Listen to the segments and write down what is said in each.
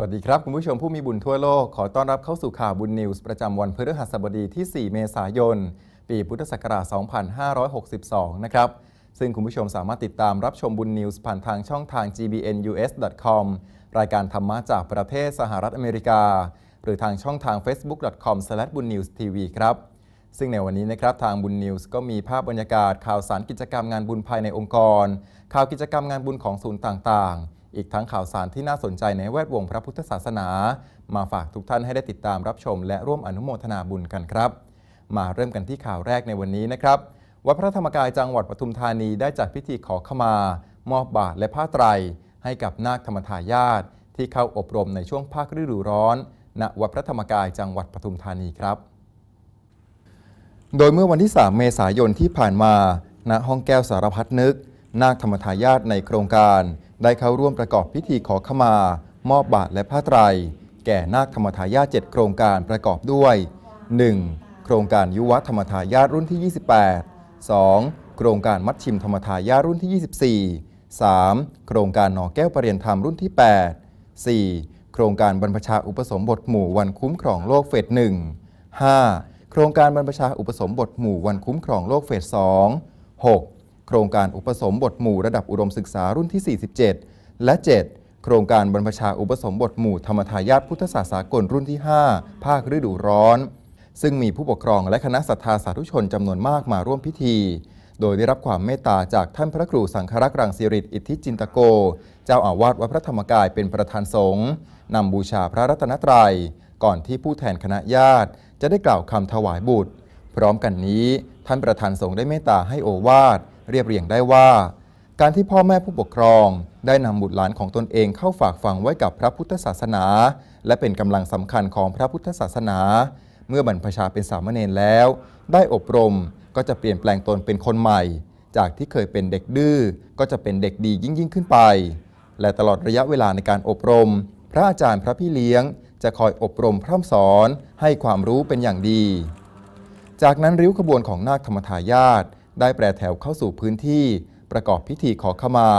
สวัสดีครับ คุณผู้ชมผู้มีบุญทั่วโลก ขอต้อนรับเข้าสู่ข่าวบุญนิวส์ประจำวันพฤหัสบดีที่ 4 เมษายน ปีพุทธศักราช 2562 นะครับ ซึ่งคุณผู้ชมสามารถติดตามรับชมบุญนิวส์ผ่านทางช่องทาง gbnus.com รายการธรรมะจากประเทศสหรัฐอเมริกา หรือทางช่องทาง facebook.com/bunnewstv ครับ ซึ่งในวันนี้นะครับทางบุญนิวส์ก็มีภาพบรรยากาศข่าวสารกิจกรรมงานบุญภายในองค์กร ข่าวกิจกรรมงานบุญของศูนย์ต่างๆ อีกทั้งข่าวสารที่น่าสนใจในแวดวงพระพุทธศาสนา มาฝากทุกท่านให้ได้ติดตามรับชม และร่วมอนุโมทนาบุญกันครับ มาเริ่มกันที่ข่าวแรกในวันนี้นะครับวัดพระธรรมกายจังหวัดปทุมธานีได้จัดพิธีขอขมา มอบบาทและผ้าไตร ให้กับนาคธรรมทายาทที่เข้าอบรมในช่วงภาคฤดูร้อน ณวัดพระธรรมกายจังหวัดปทุมธานีครับ โดยเมื่อวันที่ 3 เมษายนที่ผ่านมา ณห้องแก้วสารพัดนึก นาคธรรมทายาทในโครงการ ได้เข้าร่วมประกอบพิธีขอขมา มอบบาทและผ้าไตร แก่นาคธรรมทายาท7โครงการประกอบด้วย 1. โครงการยุวธรรมทายาทรุ่นที่ 28 2. โครงการมัดชิมธรรมทายาทรุ่นที่ 24 3. โครงการหนอแก้วประเรียนธรรมรุ่นที่ 8 4. โครงการบรรพชาอุปสมบทหมู่วันคุ้มครองโลกเฟส1 5. โครงการบรรพชาอุปสมบทหมู่วันคุ้มครองโลกเฟส2 6. โครงการอุปสมบทหมู่ระดับอุดมศึกษารุ่นที่ 47 และ 7. โครงการบรรพชาอุปสมบทหมู่ธรรมทายาทพุทธศาสากลรุ่นที่ 5 ภาคฤดูร้อน ซึ่งมีผู้ปกครองและคณะศรัทธาสาธุชนจำนวนมากมาร่วมพิธี โดยได้รับความเมตตาจากท่านพระครูสังฆรักษ์รังสิริอิทธิจินตโก เจ้าอาวาสวัดพระธรรมกายเป็นประธานสงฆ์นำบูชาพระรัตนตรัย ก่อนที่ผู้แทนคณะญาติ จะได้กล่าวคำถวายบุตร พร้อมกันนี้ท่านประธานสงฆ์ได้เมตตาให้โอวาท เรียบเรียงได้ว่า การที่พ่อแม่ผู้ปกครอง ได้นำบุตรหลานของตนเองเข้าฝากฝังไว้กับพระพุทธศาสนา และเป็นกำลังสำคัญของพระพุทธศาสนา เมื่อบรรพชาเป็นสามเณรแล้ว ได้อบรมก็จะเปลี่ยนแปลงตนเป็นคนใหม่ จากที่เคยเป็นเด็กดื้อก็จะเป็นเด็กดียิ่งยิ่งขึ้นไป และตลอดระยะเวลาในการอบรม พระอาจารย์พระพี่เลี้ยง จะคอยอบรมพร่ำสอนให้ความรู้เป็นอย่างดีจากนั้นริ้วขบวนของนาคธรรมทายาท ได้แปรแถวเข้าสู่พื้นที่ ประกอบพิธีขอขมา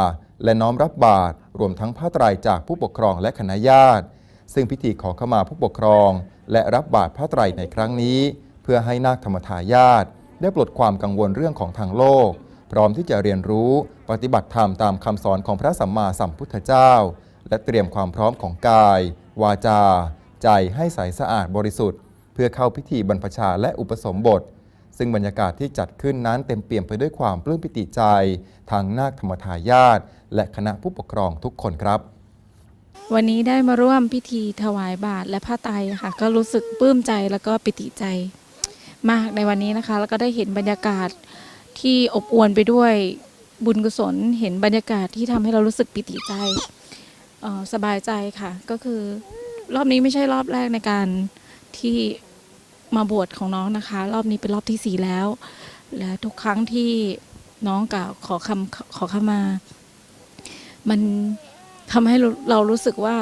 และน้อมรับบาตรรวมทั้งผ้าไตรจากผู้ปกครองและคณะญาติ ซึ่งพิธีขอขมาผู้ปกครอง และรับบาตรผ้าไตรในครั้งนี้ เพื่อให้นาคธรรมทายาทได้ปลดความกังวลเรื่องของทางโลก พร้อมที่จะเรียนรู้ปฏิบัติธรรมตามคำสอนของพระสัมมาสัมพุทธเจ้า และเตรียมความพร้อมของกาย วาจา ใจให้ใสสะอาดบริสุทธิ์ เพื่อเข้าพิธีบรรพชาและอุปสมบท ซึ่งบรรยากาศที่จัดขึ้นนั้นเต็มเปี่ยมไปด้วยความปลื้มปิติใจ ทางนาคธรรมทายาทและคณะผู้ปกครองทุกคนครับ วันนี้ได้มาร่วมพิธีถวายบาตรและผ้าไตรค่ะ ก็รู้สึกปลื้มใจแล้วก็ปิติใจ มากในวันนี้นะคะ แล้วก็ได้เห็นบรรยากาศที่อบอวลไปด้วยบุญกุศลเห็นบรรยากาศที่ทำให้เรารู้สึกปิติใจสบายใจค่ะ ก็คือรอบนี้ไม่ใช่รอบแรกในการที่ มาบวชของน้องนะคะ รอบนี้เป็นรอบที่สี่แล้ว และทุกครั้งที่น้องกล่าวขอคำขอขมา มันทำให้เราเรารู้สึกว่า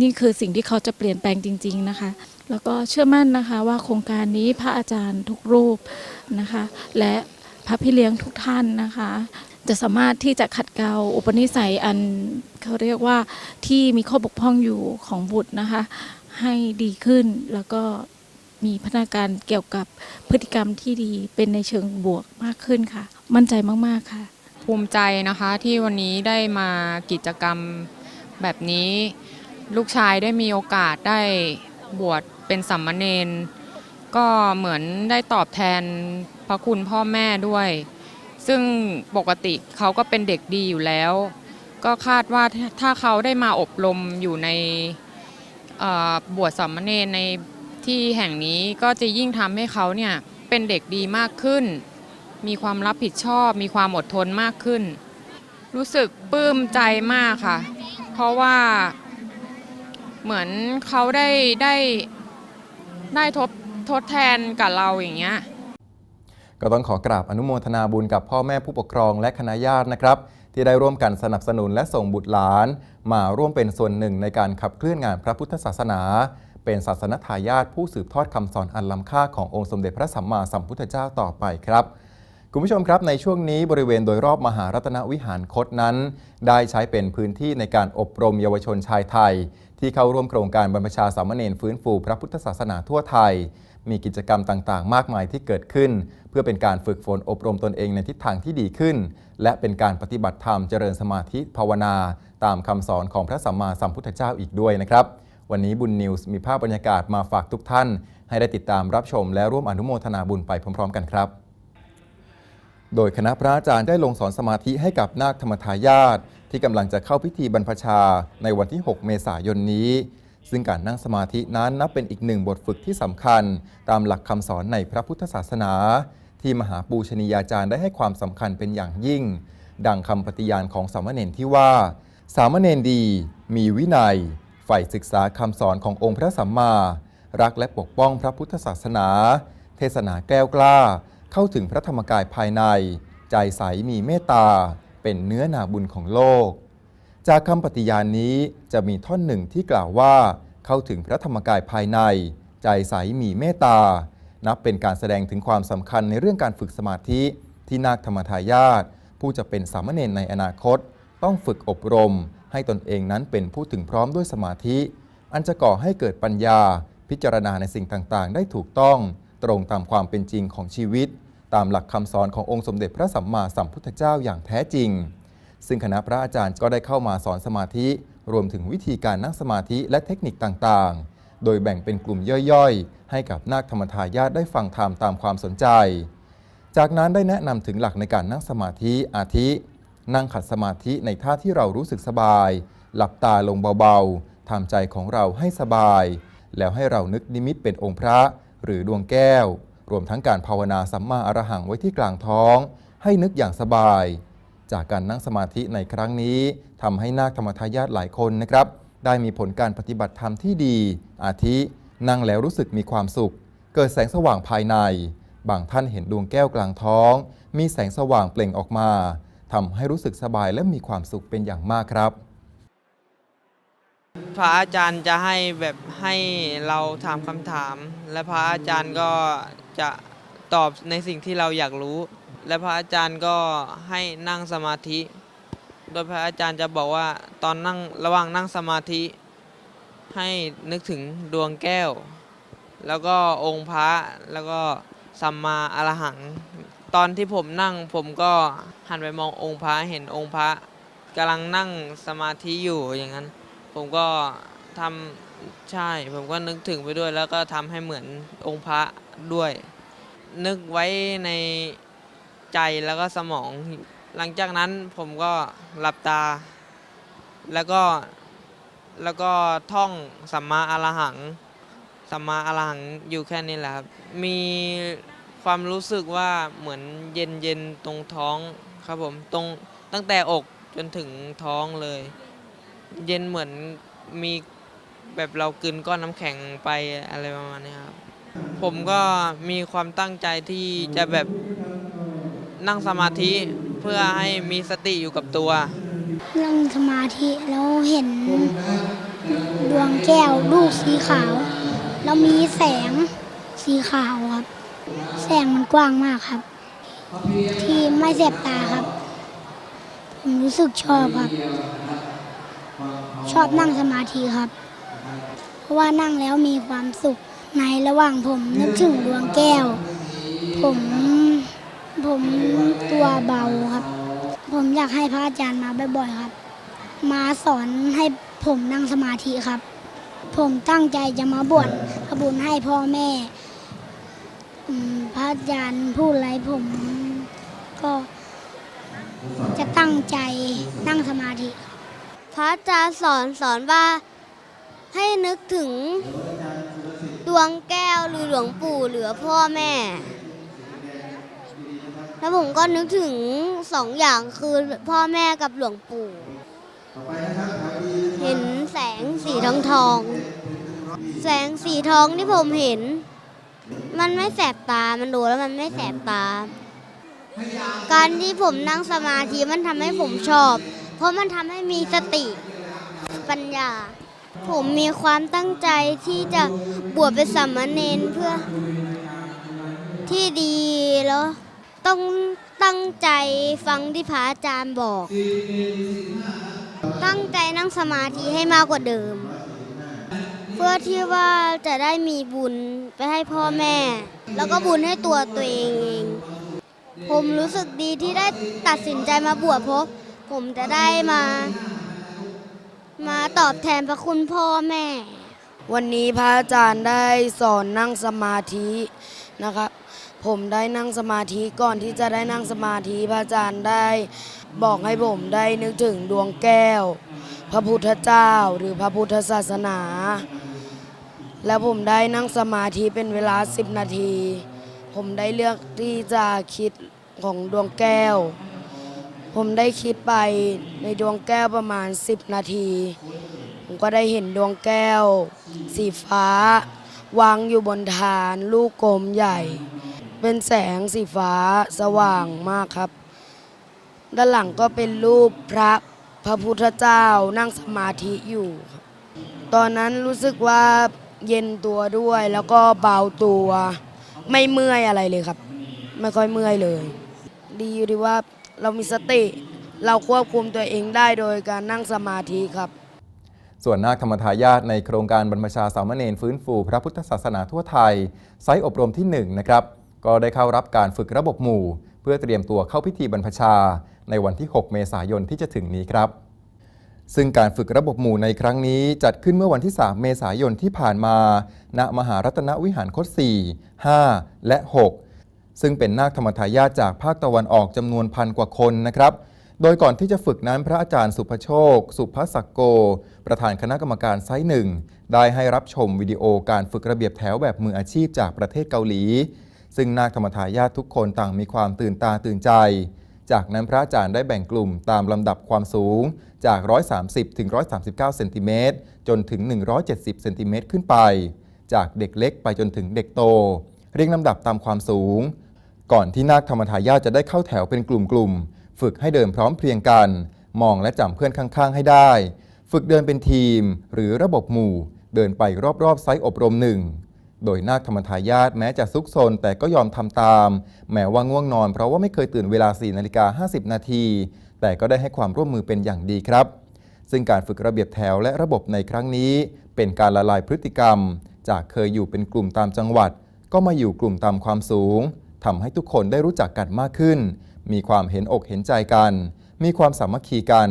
นี่คือสิ่งที่เขาจะเปลี่ยนแปลงจริง ๆนะคะ แล้วก็เชื่อมั่นนะคะว่าโครงการนี้พระอาจารย์ทุกรูปนะคะ และพระพี่เลี้ยงทุกท่านนะคะ จะสามารถที่จะขัดเกลาอุปนิสัยอันเขาเรียกว่าที่มีข้อบกพร่องอยู่ของบุตรนะคะ ให้ดีขึ้นแล้วก็ มีพัฒนาการเกี่ยวกับพฤติกรรมที่ดีเป็นในเชิงบวกมากขึ้นค่ะ มั่นใจมาก ๆ ค่ะ ภูมิใจนะคะที่วันนี้ได้มากิจกรรมแบบนี้ ลูกชายได้มีโอกาสได้บวชเป็นสัมมาเนนก็เหมือนได้ตอบแทนพระคุณพ่อแม่ด้วย ซึ่งปกติเขาก็เป็นเด็กดีอยู่แล้ว ก็คาดว่าถ้าเขาได้มาอบรมอยู่ในบวชสัมมาเนนใน ที่แห่งนี้ก็จะยิ่งทำให้เขาเนี่ยเป็นเด็กดีมากขึ้น มีความรับผิดชอบ มีความอดทนมากขึ้น รู้สึกปลื้มใจมากค่ะ เพราะว่าเหมือนเขาได้ได้ได้ทดทดแทนกับเราอย่างเงี้ย ก็ต้องขอกราบอนุโมทนาบุญกับพ่อแม่ผู้ปกครองและคณะญาตินะครับ ที่ได้ร่วมกันสนับสนุนและส่งบุตรหลาน มาร่วมเป็นส่วนหนึ่งในการขับเคลื่อนงานพระพุทธศาสนา เป็นศาสนทายาทผู้สืบทอดคำสอนอันล้ำค่าขององค์สมเด็จพระสัมมาสัมพุทธเจ้าต่อไปครับคุณผู้ชมครับในช่วงนี้บริเวณโดยรอบมหารัตนวิหารคตนั้น ได้ใช้เป็นพื้นที่ในการอบรมเยาวชนชายไทย ที่เข้าร่วมโครงการบรรพชาสามเณรฟื้นฟูพระพุทธศาสนาทั่วไทย มีกิจกรรมต่างๆ มากมายที่เกิดขึ้น เพื่อเป็นการฝึกฝนอบรมตนเองในทิศทางที่ดีขึ้น และเป็นการปฏิบัติธรรมเจริญสมาธิภาวนา ตามคำสอนของพระสัมมาสัมพุทธเจ้าอีกด้วยนะครับ วันนี้บุญนิวส์มีภาพบรรยากาศมาฝากทุกท่าน ให้ได้ติดตามรับชม และร่วมอนุโมทนาบุญไปพร้อม ๆ กันครับ โดยคณะพระอาจารย์ได้ลงสอนสมาธิให้กับนาคธรรมทายาทที่กำลังจะเข้าพิธีบรรพชาในวันที่ 6 เมษายนนี้ ซึ่งการนั่งสมาธินั้นนับเป็นอีกหนึ่งบทฝึกที่สำคัญ ตามหลักคำสอนในพระพุทธศาสนา ที่มหาปูชนียาจารย์ได้ให้ความสำคัญเป็นอย่างยิ่ง ดังคำปฏิญาณของสามเณรที่ว่า สามเณรดี มีวินัย ฝ่ศึกษาคำสอนขององค์พระสัมมา รักและปกป้องพระพุทธศาสนา เทศนาแก้วกล้า เข้าถึงพระธรรมกายภายใน ใจใสมีเมตตา เป็นเนื้อนาบุญของโลก จากคำปฏิญาณนี้จะมีท่อนหนึ่งที่กล่าวว่า เข้าถึงพระธรรมกายภายใน ใจใสมีเมตตา นับเป็นการแสดงถึงความสำคัญในเรื่องการฝึกสมาธิที่นาคธรรมทายาทผู้จะเป็นสามเณรในอนาคต ต้องฝึกอบรม ให้ตนเองนั้นเป็นผู้ถึงพร้อมด้วยสมาธิ อันจะก่อให้เกิดปัญญา พิจารณาในสิ่งต่างๆ ได้ถูกต้อง ตรงตามความเป็นจริงของชีวิต ตามหลักคำสอนขององค์สมเด็จพระสัมมาสัมพุทธเจ้าอย่างแท้จริง ซึ่งคณะพระอาจารย์ก็ได้เข้ามาสอนสมาธิ รวมถึงวิธีการนั่งสมาธิและเทคนิคต่างๆ โดยแบ่งเป็นกลุ่มย่อยๆ ให้กับนาคธรรมทายาทได้ฟังธรรมตามความสนใจ จากนั้นได้แนะนำถึงหลักในการนั่งสมาธิอาทิ นั่งขัดสมาธิในท่าที่เรารู้สึกสบาย หลับตาลงเบาๆทำใจของเราให้สบาย แล้วให้เรานึกนิมิตเป็นองค์พระ หรือดวงแก้ว รวมทั้งการภาวนาสัมมาอรหังไว้ที่กลางท้อง ให้นึกอย่างสบาย จากการนั่งสมาธิในครั้งนี้ทำให้นาคธรรมทายาทหลายคนนะครับ ได้มีผลการปฏิบัติธรรมที่ดี อาทิ นั่งแล้วรู้สึกมีความสุข เกิดแสงสว่างภายใน บางท่านเห็นดวงแก้วกลางท้อง มีแสงสว่างเปล่งออกมา ทำให้รู้สึกสบายและมีความสุขเป็นอย่างมากครับพระอาจารย์จะให้แบบให้เราถามคำถาม และพระอาจารย์ก็จะตอบในสิ่งที่เราอยากรู้ และพระอาจารย์ก็ให้นั่งสมาธิ โดยพระอาจารย์จะบอกว่าตอนนั่งระหว่างนั่งสมาธิ ให้นึกถึงดวงแก้ว แล้วก็องค์พระแล้วก็สัมมาอรหัง ตอนที่ผมนั่งผมก็หันไปมององค์พระเห็นองค์พระกำลังนั่งสมาธิอยู่อย่างนั้น ผมก็ทำใช่ ผมก็นึกถึงไปด้วย แล้วก็ทำให้เหมือนองค์พระด้วย นึกไว้ในใจแล้วก็สมอง หลังจากนั้นผมก็หลับตา แล้วก็แล้วก็ท่องสัมมาอรหังสัมมาอรหังอยู่แค่นี้แหละครับ มี ความรู้สึกว่าเหมือนเย็นเย็นตรงท้องครับผมตรงตั้งแต่อกจนถึงท้องเลย เย็นเหมือนมีแบบเรากลืนก้อนน้ำแข็งไปอะไรประมาณนี้ครับ ผมก็มีความตั้งใจที่จะแบบนั่งสมาธิเพื่อให้มีสติอยู่กับตัว นั่งสมาธิแล้วเห็นดวงแก้วลูกสีขาว แล้วมีแสงสีขาว สงมันกว้างมากครับ ที่ไม่แสบตาครับ ผมรู้สึกชอบครับ ชอบนั่งสมาธิครับ เพราะว่านั่งแล้วมีความสุขในระหว่างผมนึกถึงดวงแก้ว ผมผมตัวเบาครับ ผมอยากให้พระอาจารย์มาบ่อยๆครับ มาสอนให้ผมนั่งสมาธิครับ ผมตั้งใจจะมาบวชทำบุญให้พ่อแม่ พระอาจารย์พูดอะไรผม ก็จะตั้งใจนั่งสมาธิ พระอาจารย์สอนสอนว่าให้นึกถึงดวงแก้วหรือหลวงปู่หรือพ่อแม่ แล้วผมก็นึกถึงสองอย่างคือพ่อแม่กับหลวงปู่ เห็นแสงสีทองทอง แสงสีทองที่ผมเห็น มันไม่แสบตา มันดูแล้วมันไม่แสบตา การที่ผมนั่งสมาธิมันทำให้ผมชอบ เพราะมันทำให้มีสติปัญญา ผมมีความตั้งใจที่จะบวชเป็นสามเณรเพื่อที่ดีแล้วต้องตั้งใจฟังที่พระอาจารย์บอก ตั้งใจนั่งสมาธิให้มากกว่าเดิม พื่อที่ว่าจะได้มีบุญไปให้พ่อแม่ แล้วก็บุญให้ตัวตัวเองเอง ผมรู้สึกดีที่ได้ตัดสินใจมาบวชเพราะผมจะได้มา มาตอบแทนพระคุณพ่อแม่ วันนี้พระอาจารย์ได้สอนนั่งสมาธินะครับผมได้นั่งสมาธิก่อนที่จะได้นั่งสมาธิพระอาจารย์ได้บอกให้ผมได้นึกถึงดวงแก้ว พระพุทธเจ้าหรือพระพุทธศาสนา แล้วผมได้นั่งสมาธิเป็นเวลา 10 นาที ผมได้เลือกที่จะคิดของดวงแก้ว ผมได้คิดไปในดวงแก้วประมาณ 10 นาที ผมก็ได้เห็นดวงแก้ว สีฟ้า วางอยู่บนฐานลูกกลมใหญ่ เป็นแสงสีฟ้าสว่างมากครับ ด้านหลังก็เป็นรูปพระพระพุทธเจ้านั่งสมาธิอยู่ครับตอนนั้นรู้สึกว่า เย็นตัวด้วยแล้วก็เบาตัว ไม่เมื่อยอะไรเลยครับ ไม่ค่อยเมื่อยเลย ดีอยู่ที่ว่าเรามีสติ เราควบคุมตัวเองได้โดยการนั่งสมาธิครับ ส่วนนาคธรรมทายาทในโครงการบรรพชาสามเณรฟื้นฟูพระพุทธศาสนาทั่วไทยไซต์อบรมที่1นะครับก็ได้เข้ารับการฝึกระบบหมู่ เพื่อเตรียมตัวเข้าพิธีบรรพชา ในวันที่ 6 เมษายนที่จะถึงนี้ครับ ซึ่งการฝึกระบบหมู่ในครั้งนี้จัดขึ้นเมื่อวันที่ 3 เมษายนที่ผ่านมา ณ มหารัตนวิหารคต4 5 และ 6 ซึ่งเป็นนาคธรรมทายาทจากภาคตะวันออกจำนวนพันกว่าคนนะครับ โดยก่อนที่จะฝึกนั้นพระอาจารย์สุภโชค สุภศักโก ประธานคณะกรรมการไซต์หนึ่งได้ให้รับชมวิดีโอการฝึกระเบียบแถวแบบมืออาชีพจากประเทศเกาหลี ซึ่งนาคธรรมทายาททุกคนต่างมีความตื่นตาตื่นใจ จากนั้นพระอาจารย์ได้แบ่งกลุ่มตามลำดับความสูง จาก 130 ถึง 139 เซนติเมตรจนถึง 170 เซนติเมตรขึ้นไป จากเด็กเล็กไปจนถึงเด็กโต เรียงลำดับตามความสูง ก่อนที่นาคธรรมทายาจะได้เข้าแถวเป็นกลุ่มๆ ฝึกให้เดินพร้อมเพรียงกัน มองและจำเพื่อนข้างๆ ให้ได้ ฝึกเดินเป็นทีม หรือระบบหมู่ เดินไปรอบๆไซต์อบรมหนึ่งโดยนาคธรรมทายาทแม้จะซุกซนแต่ก็ยอมทำตาม แม้ว่าง่วงนอนเพราะว่าไม่เคยตื่นเวลา 4 นาฬิกา 50 นาที แต่ก็ได้ให้ความร่วมมือเป็นอย่างดีครับ ซึ่งการฝึกระเบียบแถวและระบบในครั้งนี้ เป็นการละลายพฤติกรรม จากเคยอยู่เป็นกลุ่มตามจังหวัด ก็มาอยู่กลุ่มตามความสูงทำให้ทุกคนได้รู้จักกันมากขึ้น มีความเห็นอกเห็นใจกัน มีความสามัคคีกัน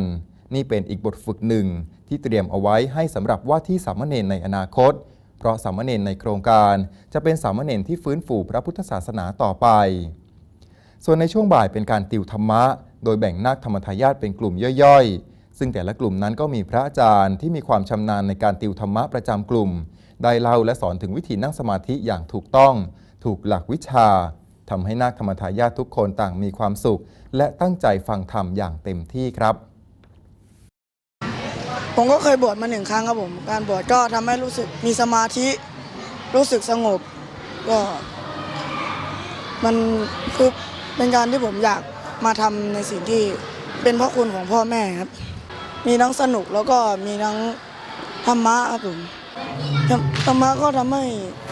นี่เป็นอีกบทฝึกหนึ่งที่เตรียมเอาไว้ให้สำหรับว่าที่สามเณรในอนาคต เพราะสามเณรในโครงการจะเป็นสามเณรที่ฟื้นฟูพระพุทธศาสนาต่อไป ส่วนในช่วงบ่ายเป็นการติวธรรมะ โดยแบ่งนาคธรรมทายาทเป็นกลุ่มย่อยๆ ซึ่งแต่ละกลุ่มนั้นก็มีพระอาจารย์ที่มีความชำนาญในการติวธรรมะประจำกลุ่ม ได้เล่าและสอนถึงวิธีนั่งสมาธิอย่างถูกต้อง ถูกหลักวิชาทำให้นาคธรรมทายาททุกคนต่างมีความสุข และตั้งใจฟังธรรมอย่างเต็มที่ครับ ผมก็เคยบวชมาหนึ่งครั้งครับผม การบวชก็ทำให้รู้สึกมีสมาธิรู้สึกสงบก็ มันคือเป็นการที่ผมอยาก มาทำในสิ่งที่เป็นพระคุณของพ่อแม่ครับ มีทั้งสนุกแล้วก็มีทั้งธรรมะครับผมธรรมะก็ทำให้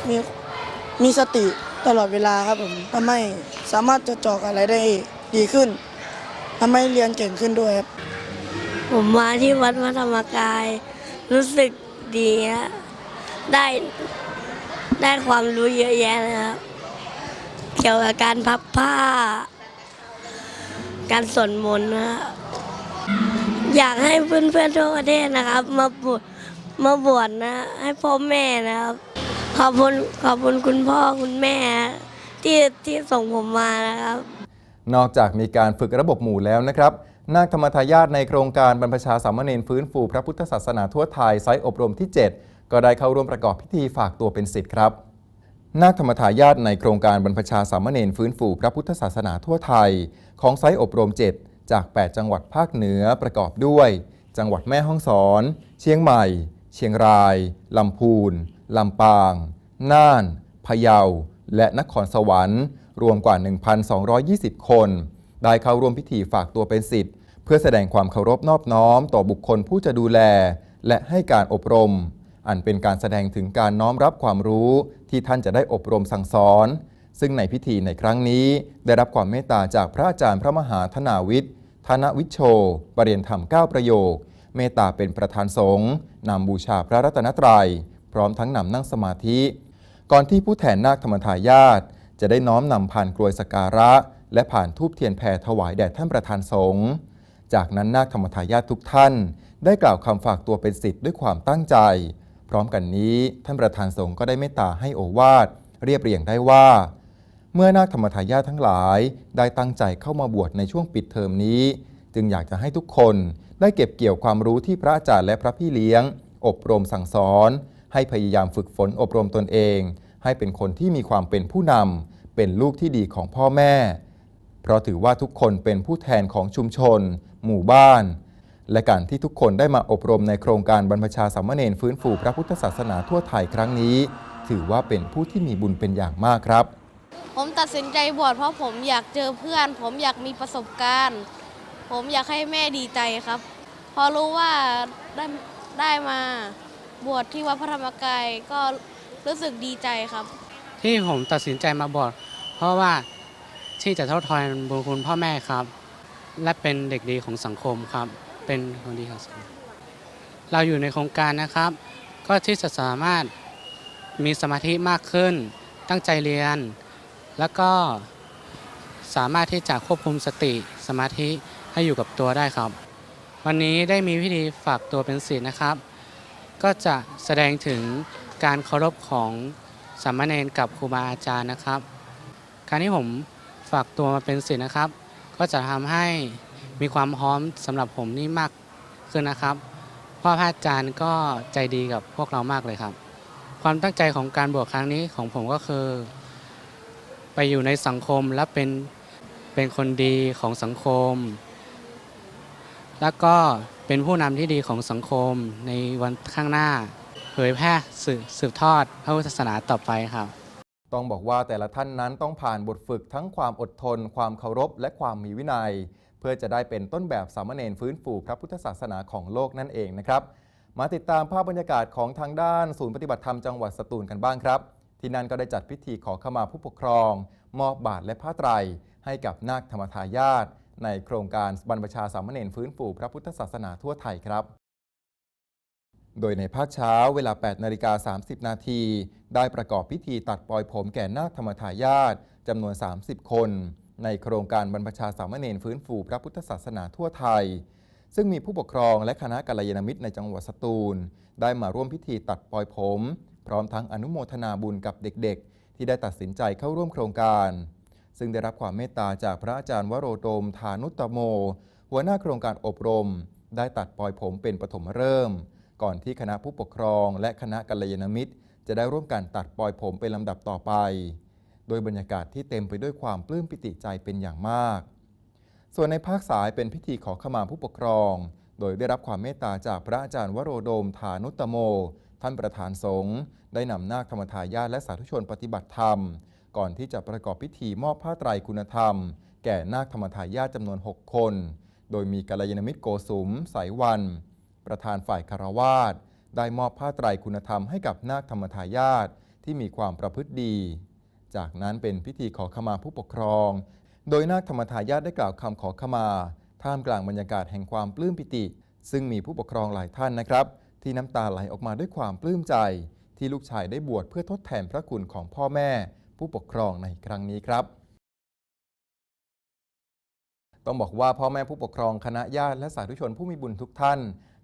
มีมีสติตลอดเวลาครับผมทำให้สามารถจดจ่อกอะไรได้ดีขึ้นทำให้เรียนเก่งขึ้นด้วยครับ ผมมาที่วัดพระธรรมกาย รู้สึกดีฮะได้ได้ความรู้เยอะแยะนะครับ เกี่ยวกับการพับผ้า การสวดมนต์นะอยากให้เพื่อนๆทั่วประเทศนะครับ มาบวชมาบวชนะ ให้พ่อแม่นะครับ ขอบคุณขอบคุณคุณพ่อคุณแม่ ที่ที่ส่งผมมานะครับ นอกจากมีการฝึกระบบหมู่แล้วนะครับนาคธรรมทายาทในโครงการบรรพชาสามเณรฟื้นฟูพระพุทธศาสนาทั่วไทยไซต์อบรมที่ 7 ก็ได้เข้าร่วมประกอบพิธีฝากตัวเป็นศิษย์ครับ นาคธรรมทายาทในโครงการบรรพชาสามเณรฟื้นฟูพระพุทธศาสนาทั่วไทย ของไซต์อบรม 7 จาก 8 จังหวัดภาคเหนือประกอบด้วย จังหวัดแม่ฮ่องสอน เชียงใหม่ เชียงราย ลำพูน ลำปาง น่าน พะเยา และนครสวรรค์ รวมกว่า 1,220 คน ได้เข้าร่วมพิธีฝากตัวเป็นศิษย์เพื่อแสดงความเคารพนอบน้อมต่อบุคคลผู้จะดูแล และให้การอบรม อันเป็นการแสดงถึงการน้อมรับความรู้ ที่ท่านจะได้อบรมสั่งสอน ซึ่งในพิธีในครั้งนี้ได้รับความเมตตาจากพระอาจารย์พระมหาธนาวิทย์ธนวิชโชปรริยนธรรม 9 ประโยค เมตตาเป็นประธานสงฆ์นำบูชาพระรัตนตรัย พร้อมทั้งนำนั่งสมาธิ ก่อนที่ผู้แทนนาคธรรมทายาทจะได้น้อมนำผ่านกรวยสกการะ และผ่านทูบเทียนแผ่ถวายแด่ท่านประธานสงฆ์จากนั้นนาคธรรมทายาททุกท่าน ได้กล่าวคำฝากตัวเป็นสิทธิ์ด้วยความตั้งใจ พร้อมกันนี้ท่านประธานสงฆ์ก็ได้เมตตาให้โอวาทเรียบเรียงได้ว่า เมื่อนาคธรรมทายาททั้งหลาย ได้ตั้งใจเข้ามาบวชในช่วงปิดเทอมนี้ จึงอยากจะให้ทุกคนได้เก็บเกี่ยวความรู้ที่พระอาจารย์และพระพี่เลี้ยง อบรมสั่งสอน ให้พยายามฝึกฝนอบรมตนเอง ให้เป็นคนที่มีความเป็นผู้นำเป็นลูกที่ดีของพ่อแม่ เพราะถือว่าทุกคนเป็นผู้แทนของชุมชน หมู่บ้าน และการที่ทุกคนได้มาอบรมในโครงการบรรพชาสามเณรฟื้นฟูพระพุทธศาสนาทั่วไทยครั้งนี้ ถือว่าเป็นผู้ที่มีบุญเป็นอย่างมากครับ ผมตัดสินใจบวชเพราะผมอยากเจอเพื่อน ผมอยากมีประสบการณ์ ผมอยากให้แม่ดีใจครับ พอรู้ว่าได้ได้มาบวชที่วัดพระธรรมกายก็รู้สึกดีใจครับ ที่ผมตัดสินใจมาบวชเพราะว่าที่จะทดแทนบุญคุณพ่อแม่ครับ และเป็นเด็กดีของสังคมครับ เป็นคนดีของสังคมเราอยู่ในโครงการนะครับ ก็ที่จะสามารถมีสมาธิมากขึ้น ตั้งใจเรียน แล้วก็สามารถที่จะควบคุมสติสมาธิให้อยู่กับตัวได้ครับ วันนี้ได้มีพิธีฝากตัวเป็นศิษย์นะครับ ก็จะแสดงถึงการเคารพของสามเณรกับครูบาอาจารย์นะครับ การที่ผมฝากตัวมาเป็นศิษย์นะครับ ก็จะทำให้ มีความพร้อมสำหรับผมนี่มากขึ้นนะครับพราะพระอาจารย์ก็ใจดีกับพวกเรามากเลยครับ ความตั้งใจของการบวชครั้งนี้ของผมก็คือ ไปอยู่ในสังคมและเป็นเป็นคนดีของสังคม แล้วก็เป็นผู้นำที่ดีของสังคมในวันข้างหน้า เผยแพร่สืบทอดพระพุทธศาสนาต่อไปครับต้องบอกว่าแต่ละท่านนั้นต้องผ่านบทฝึกทั้งความอดทน ความเคารพ และความมีวินัย เพื่อจะได้เป็นต้นแบบสามเณรฟื้นฟูพระพุทธศาสนาของโลกนั่นเองนะครับ มาติดตามภาพบรรยากาศของทางด้านศูนย์ปฏิบัติธรรมจังหวัดสตูลกันบ้างครับ ที่นั่นก็ได้จัดพิธีขอขมาผู้ปกครอง มอบบาทและผ้าไตร ให้กับนาคธรรมทายาทในโครงการบรรพชาสามเณรฟื้นฟูพระพุทธศาสนาทั่วไทยครับโดยในภาคเช้าเวลา 8 นาฬิกา 30 นาที ได้ประกอบพิธีตัดปลอยผมแก่นาคธรรมทายาทจำนวน 30 คน ในโครงการบรรพชาสามเณรฟื้นฟูพระพุทธศาสนาทั่วไทย ซึ่งมีผู้ปกครองและคณะกัลยาณมิตรในจังหวัดสตูล ได้มาร่วมพิธีตัดปลอยผม พร้อมทั้งอนุโมทนาบุญกับเด็กๆ ที่ได้ตัดสินใจเข้าร่วมโครงการ ซึ่งได้รับความเมตตาจากพระอาจารย์วโรโดมธานุตตโม หัวหน้าโครงการอบรม ได้ตัดปลอยผมเป็นปฐมฤกษ์ก่อนที่คณะผู้ปกครองและคณะกัลยาณมิตร จะได้ร่วมกันตัดปลอยผมเป็นลำดับต่อไป โดยบรรยากาศที่เต็มไปด้วยความปลื้มปิติใจเป็นอย่างมาก ส่วนในภาคสายเป็นพิธีขอขมาผู้ปกครอง โดยได้รับความเมตตาจากพระอาจารย์วโรโดมธานุตตโม ท่านประธานสงฆ์ได้นำนาคธรรมทายาทและสาธุชนปฏิบัติธรรม ก่อนที่จะประกอบพิธีมอบผ้าไตรคุณธรรม แก่นาคธรรมทายาทจำนวน 6 คน โดยมีกัลยาณมิตรโกสุมสายวัน ประธานฝ่ายคารวาสได้มอบผ้าไตรคุณธรรมให้กับนาคธรรมทายาทที่มีความประพฤติดี จากนั้นเป็นพิธีขอขมาผู้ปกครอง โดยนาคธรรมทายาทได้กล่าวคำขอขมา ท่ามกลางบรรยากาศแห่งความปลื้มปิติ ซึ่งมีผู้ปกครองหลายท่านนะครับ ที่น้ำตาไหลออกมาด้วยความปลื้มใจ ที่ลูกชายได้บวชเพื่อทดแทนพระคุณของพ่อแม่ ผู้ปกครองในครั้งนี้ครับ ต้องบอกว่าพ่อแม่ผู้ปกครองคณะญาติและสาธุชนผู้มีบุญทุกท่าน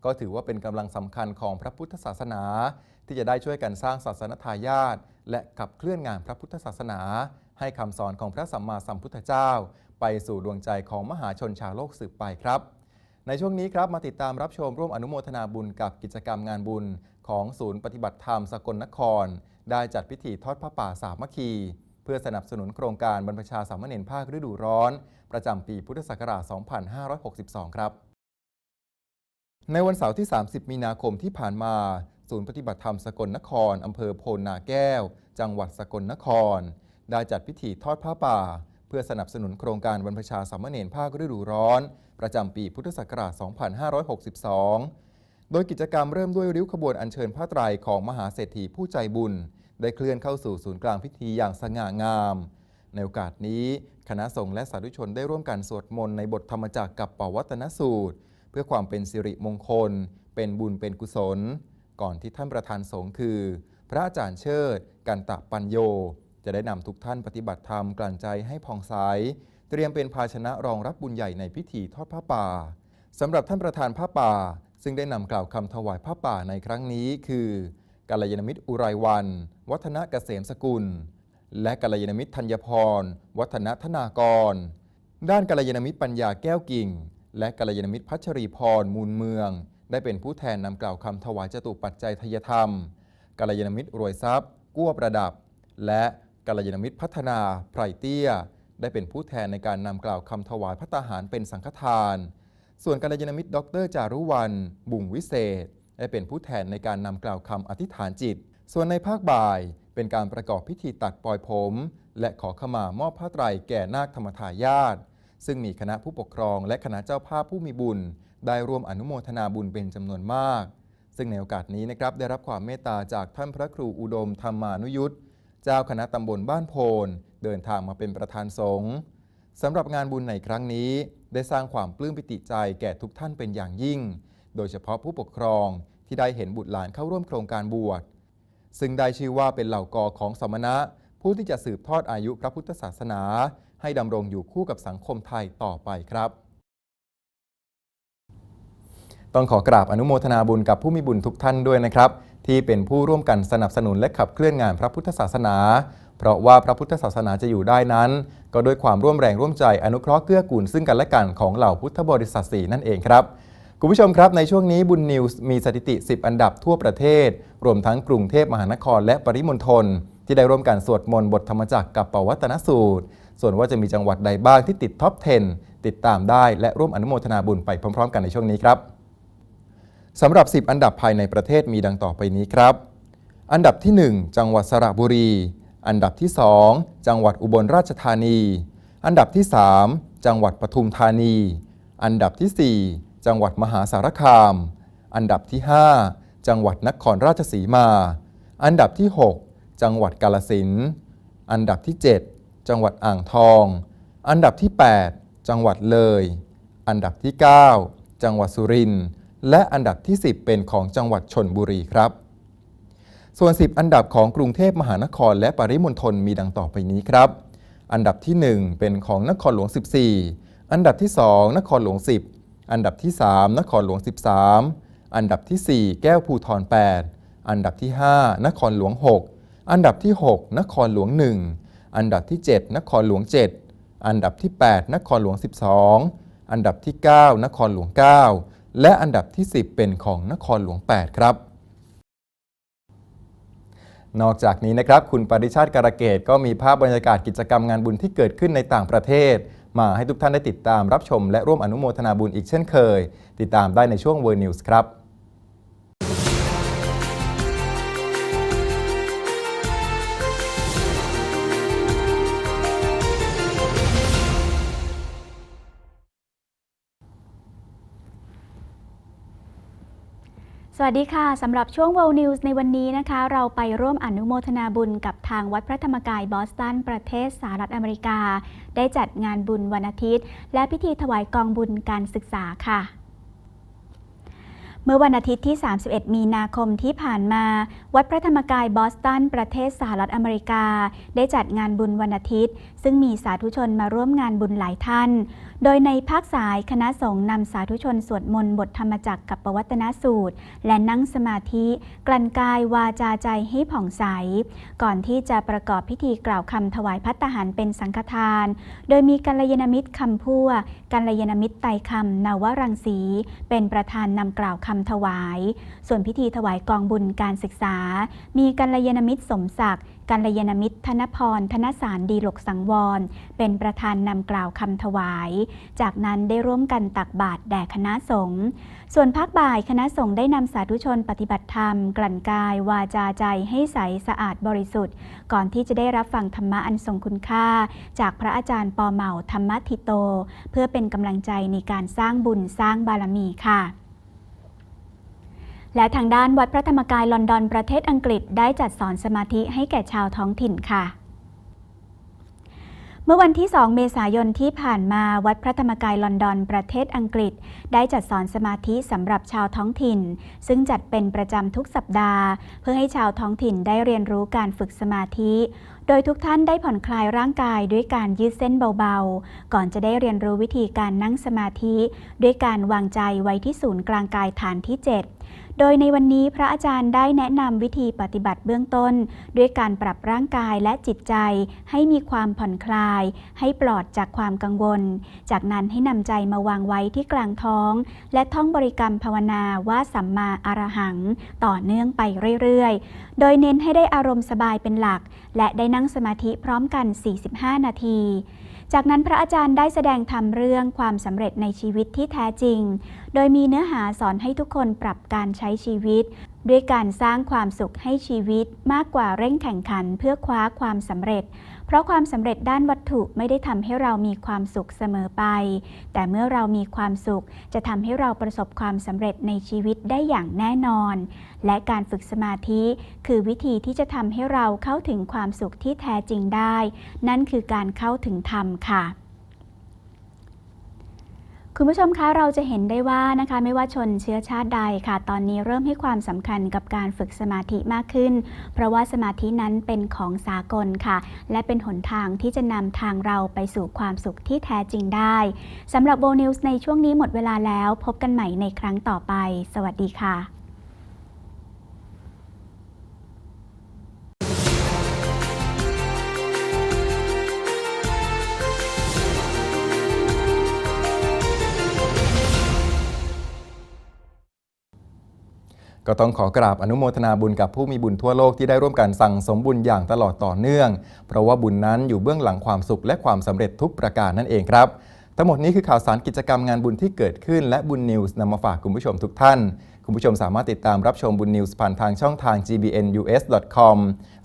ก็ถือว่าเป็นกำลังสำคัญของพระพุทธศาสนา ที่จะได้ช่วยกันสร้างศาสนทายาทและขับเคลื่อนงานพระพุทธศาสนา ให้คำสอนของพระสัมมาสัมพุทธเจ้า ไปสู่ดวงใจของมหาชนชาวโลกสืบไปครับ ในช่วงนี้ครับมาติดตามรับชมร่วมอนุโมทนาบุญกับกิจกรรมงานบุญ ของศูนย์ปฏิบัติธรรมสกลนคร ได้จัดพิธีทอดพระป่าสามัคคีเพื่อสนับสนุนโครงการบรรพชาสามเณรภาคฤดูร้อน ประจำปีพุทธศักราช 2562 ครับ ในวันเสาร์ที่ 30 มีนาคมที่ผ่านมา ศูนย์ปฏิบัติธรรมสกลนคร อำเภอโพนนาแก้ว จังหวัดสกลนคร ได้จัดพิธีทอดผ้าป่า เพื่อสนับสนุนโครงการบรรพชาสามเณรภาคฤดูร้อน ประจำปีพุทธศักราช 2562 โดยกิจกรรมเริ่มด้วยริ้วขบวนอัญเชิญผ้าไตรของมหาเศรษฐีผู้ใจบุญ ได้เคลื่อนเข้าสู่ศูนย์กลางพิธีอย่างสง่างาม ในโอกาสนี้คณะสงฆ์และสาธุชนได้ร่วมกันสวดมนต์ในบทธรรมจักรกับปวัตนสูตร เพื่อความเป็นสิริมงคล เป็นบุญเป็นกุศล ก่อนที่ท่านประธานสงฆ์คือ พระอาจารย์เชิด กันตะปัญโย จะได้นำทุกท่านปฏิบัติธรรมกลั่นใจให้ผ่องใส เตรียมเป็นภาชนะรองรับบุญใหญ่ในพิธีทอดผ้าป่าสำหรับท่านประธานผ้าป่า ซึ่งได้นำกล่าวคำถวายผ้าป่าในครั้งนี้ คือกาลยานมิตรอุไรวัน วัฒนเกษมสกุล และกาลยานมิตรธัญพร วัฒนธนากร ด้านกาลยานมิตรปัญญาแก้วกิ่ง และกาลยานมิตรพัชรีพรมูลเมือง ได้เป็นผู้แทนนำกล่าวคำถวายจตุปัจจัยทยธรรมกาลยานมิตรรวยทรัพย์กู้ประดับ และกาลยานมิตรพัฒนาไพรเตี้ย ได้เป็นผู้แทนในการนำกล่าวคำถวายพระตาหารเป็นสังฆทาน ส่วนกัลยาณมิตรดรจารุวรรณบุ่งวิเศษ ได้เป็นผู้แทนในการนำกล่าวคำอธิษฐานจิต ส่วนในภาคบ่ายเป็นการประกอบพิธีตัดปลอยผม และขอขมามอบผ้าไตรแก่นาคธรรมทายาทซึ่งมีคณะผู้ปกครองและคณะเจ้าภาพผู้มีบุญ ได้ร่วมอนุโมทนาบุญเป็นจำนวนมาก ซึ่งในโอกาสนี้นะครับได้รับความเมตตาจากท่านพระครูอุดมธรรมานุยุทธเจ้าคณะตำบลบ้านโพนเดินทางมาเป็นประธานสงฆ์สำหรับงานบุญในครั้งนี้ ได้สร้างความปลื้มปิติใจแก่ทุกท่านเป็นอย่างยิ่ง โดยเฉพาะผู้ปกครองที่ได้เห็นบุตรหลานเข้าร่วมโครงการบวชซึ่งได้ชื่อว่าเป็นเหล่ากอของสมณะ ผู้ที่จะสืบทอดอายุพระพุทธศาสนา ให้ดำรงอยู่คู่กับสังคมไทยต่อไปครับ ต้องขอกราบอนุโมทนาบุญกับผู้มีบุญทุกท่านด้วยนะครับ ที่เป็นผู้ร่วมกันสนับสนุนและขับเคลื่อนงานพระพุทธศาสนา เพราะว่าพระพุทธศาสนาจะอยู่ได้นั้น ก็ด้วยความร่วมแรงร่วมใจอนุเคราะห์เกื้อกูลซึ่งกันและกันของเหล่าพุทธบริษัทสีนั่นเองครับคุณผู้ชมครับในช่วงนี้บุญนิวส์มีสถิติ 10 อันดับทั่วประเทศ รวมทั้งกรุงเทพมหานครและปริมณฑลที่ได้ร่วมกันสวดมนต์บทธรรมจักรกับปวัตนสูตร ส่วนว่าจะมีจังหวัดใดบ้างที่ติดท็อป 10 ติดตามได้และร่วมอนุโมทนาบุญไปพร้อม ๆ กันในช่วงนี้ครับ สำหรับ 10 อันดับภายในประเทศมีดังต่อไปนี้ครับ อันดับที่ 1 จังหวัดสระบุรี อันดับที่ 2 จังหวัดอุบลราชธานี อันดับที่ 3 จังหวัดปทุมธานี อันดับที่ 4 จังหวัดมหาสารคาม อันดับที่ 5 จังหวัดนครราชสีมา อันดับที่ 6 จังหวัดกาลสิน อันดับที่ 7 จังหวัดอ่างทอง อันดับที่ 8 จังหวัดเลย อันดับที่ 9 จังหวัดสุรินทร์ และอันดับที่ 10 เป็นของจังหวัดชนบุรีครับ ส่วน 10 อันดับของกรุงเทพมหานครและปริมณฑลมีดังต่อไปนี้ครับ อันดับที่ 1 เป็นของนครหลวง 14 อันดับที่ 2 นครหลวง 10 อันดับที่ 3 นครหลวง 13 อันดับที่ 4 แก้วภูทร8 อันดับที่ 5 นครหลวง 6 อันดับที่ 6 นครหลวง 1 อันดับที่ 7 นครหลวง 7 อันดับที่ 8 นครหลวง 12 อันดับที่ 9 นครหลวง 9 และอันดับที่ 10 เป็นของนครหลวง 8 ครับ นอกจากนี้นะครับ คุณปริชาติการเกตก็มีภาพบรรยากาศกิจกรรมงานบุญที่เกิดขึ้นในต่างประเทศ มาให้ทุกท่านได้ติดตามรับชม และร่วมอนุโมทนาบุญอีกเช่นเคย ติดตามได้ในช่วง World News ครับ วัสดีค่ะสำหรับช่วง World News ในวันนี้นะคะ เราไปร่วมอนุโมทนาบุญกับทางวัดพระธรรมกายบอสตัน ประเทศสหรัฐอเมริกา ได้จัดงานบุญวันอาทิตย์ และพิธีถวายกองบุญการศึกษาค่ะ เมื่อวันอาทิตย์ที่ 31 มีนาคมที่ผ่านมา วัดพระธรรมกายบอสตัน ประเทศสหรัฐอเมริกา ได้จัดงานบุญวันอาทิตย์ ซึ่งมีสาธุชนมาร่วมงานบุญหลายท่าน โดยในภาคสายคณะสงฆ์นำสาธุชนสวดมนต์บทธรรมจักรกับปวัตนสูตร และนั่งสมาธิ กลั่นกายวาจาใจให้ผ่องใส ก่อนที่จะประกอบพิธีกล่าวคำถวายพัตตาหารเป็นสังฆทาน โดยมีกัลยาณมิตรคำพั่วกัลยาณมิตรไตคำนาวรังสี เป็นประธานนำกล่าวคำถวาย ส่วนพิธีถวายกองบุญการศึกษา มีกัลยาณมิตรสมศักดิ์กัลยาณมิตรธนพร ธนสารดีหลกสังวร เป็นประธานนำกล่าวคำถวาย จากนั้นได้ร่วมกันตักบาตรแด่คณะสงฆ์ ส่วนภาคบ่ายคณะสงฆ์ได้นำสาธุชนปฏิบัติธรรม กลั่นกายวาจาใจให้ใสสะอาดบริสุทธิ์ ก่อนที่จะได้รับฟังธรรมะอันทรงคุณค่า จากพระอาจารย์ปอเหมาธรรมทิโต เพื่อเป็นกำลังใจในการสร้างบุญสร้างบารมีค่ะ และทางด้านวัดพระธรรมกายลอนดอนประเทศอังกฤษได้จัดสอนสมาธิให้แก่ชาวท้องถิ่นค่ะเมื่อวันที่ 2 เมษายนที่ผ่านมาวัดพระธรรมกายลอนดอนประเทศอังกฤษ ได้จัดสอนสมาธิสำหรับชาวท้องถิ่น ซึ่งจัดเป็นประจำทุกสัปดาห์ เพื่อให้ชาวท้องถิ่นได้เรียนรู้การฝึกสมาธิ โดยทุกท่านได้ผ่อนคลายร่างกายด้วยการยืดเส้นเบาๆ ก่อนจะได้เรียนรู้วิธีการนั่งสมาธิ ด้วยการวางใจไว้ที่ศูนย์กลางกายฐานที่ 7 โดยในวันนี้พระอาจารย์ได้แนะนำวิธีปฏิบัติเบื้องต้น ด้วยการปรับร่างกายและจิตใจ ให้มีความผ่อนคลาย ให้ปลอดจากความกังวล จากนั้นให้นำใจมาวางไว้ที่กลางท้อง และท่องบริกรรมภาวนาว่าสัมมาอรหัง ต่อเนื่องไปเรื่อยๆ โดยเน้นให้ได้อารมณ์สบายเป็นหลัก และได้นั่งสมาธิพร้อมกัน 45 นาที จากนั้นพระอาจารย์ได้แสดงธรรมเรื่องความสำเร็จในชีวิตที่แท้จริง โดยมีเนื้อหาสอนให้ทุกคนปรับการใช้ชีวิต ด้วยการสร้างความสุขให้ชีวิตมากกว่าเร่งแข่งขันเพื่อคว้าความสำเร็จ ราะความสำเร็จด้านวัตถุไม่ได้ทำให้เรามีความสุขเสมอไป แต่เมื่อเรามีความสุขจะทำให้เราประสบความสำเร็จในชีวิตได้อย่างแน่นอน และการฝึกสมาธิ คือวิธีที่จะทำให้เราเข้าถึงความสุขที่แท้จริงได้ นั่นคือการเข้าถึงธรรมค่ะ คุณผู้ชมคะเราจะเห็นได้ว่านะคะไม่ว่าชนเชื้อชาติใดค่ะ ตอนนี้เริ่มให้ความสำคัญกับการฝึกสมาธิมากขึ้น เพราะว่าสมาธินั้นเป็นของสากลค่ะ และเป็นหนทางที่จะนำทางเราไปสู่ความสุขที่แท้จริงได้สำหรับโบนิวส์ในช่วงนี้หมดเวลาแล้ว พบกันใหม่ในครั้งต่อไป สวัสดีค่ะ ก็ต้องขอกราบอนุโมทนาบุญกับผู้มีบุญทั่วโลกที่ได้ร่วมกันสั่งสมบุญอย่างตลอดต่อเนื่อง เพราะว่าบุญนั้นอยู่เบื้องหลังความสุขและความสำเร็จทุกประการนั่นเองครับ ทั้งหมดนี้คือข่าวสารกิจกรรมงานบุญที่เกิดขึ้น และบุญนิวส์นำมาฝากคุณผู้ชมทุกท่าน คุณผู้ชมสามารถติดตามรับชมบุญนิวส์ผ่านทางช่องทาง gbnus.com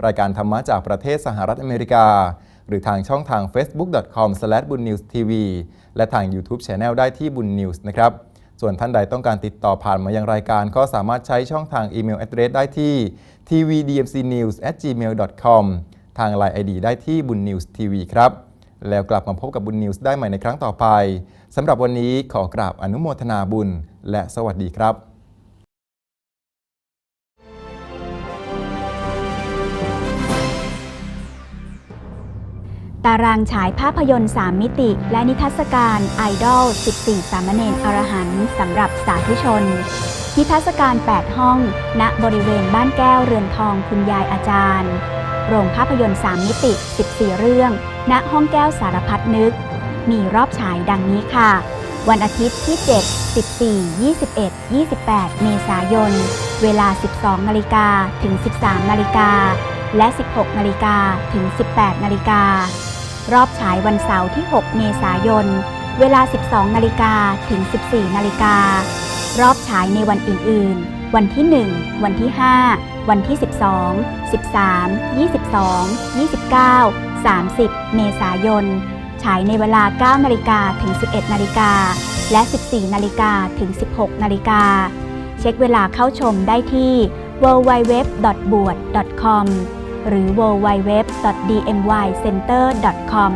รายการธรรมะจากประเทศสหรัฐอเมริกา หรือทางช่องทาง facebook.com/bunnewstv และทาง YouTube Channel ได้ที่บุญนิวส์นะครับ ส่วนท่านใดต้องการติดต่อผ่านมายังรายการ ก็สามารถใช้ช่องทางอีเมล address ได้ที่ tvdmcnews@gmail.com ทาง Line ID ได้ที่บุญนิวส์ทีวีครับ แล้วกลับมาพบกับบุญนิวส์ได้ใหม่ในครั้งต่อไปสำหรับวันนี้ขอกราบอนุโมทนาบุญ และสวัสดีครับ ตารางฉายภาพยนตร์ 3 มิติ และนิทรรศการไอดอล 14 สามเณรอรหันต์สำหรับสาธุชน นิทรรศการ 8 ห้อง ณ บริเวณบ้านแก้วเรือนทองคุณยายอาจารย์ โรงภาพยนตร์ 3 มิติ 14 เรื่อง ณ ห้องแก้วสารพัดนึก มีรอบฉายดังนี้ค่ะ วันอาทิตย์ที่ 7 14 21 28 เมษายน เวลา 12 นาฬิกาถึง 13 นาฬิกาและ 16 นาฬิกาถึง 18 นาฬิกา รอบฉายวันเสาร์ที่ 6 เมษายน เวลา 12 นาฬิกาถึง 14 นาฬิกา รอบฉายในวันอื่น ๆ วันที่ 1 วันที่ 5 วันที่ 12 13 22 29 30 เมษายน ฉายในเวลา 9 นาฬิกาถึง 11 นาฬิกา และ 14 นาฬิกาถึง 16 นาฬิกา เช็คเวลาเข้าชมได้ที่ www.bwat.com หรือ www.dmycenter.com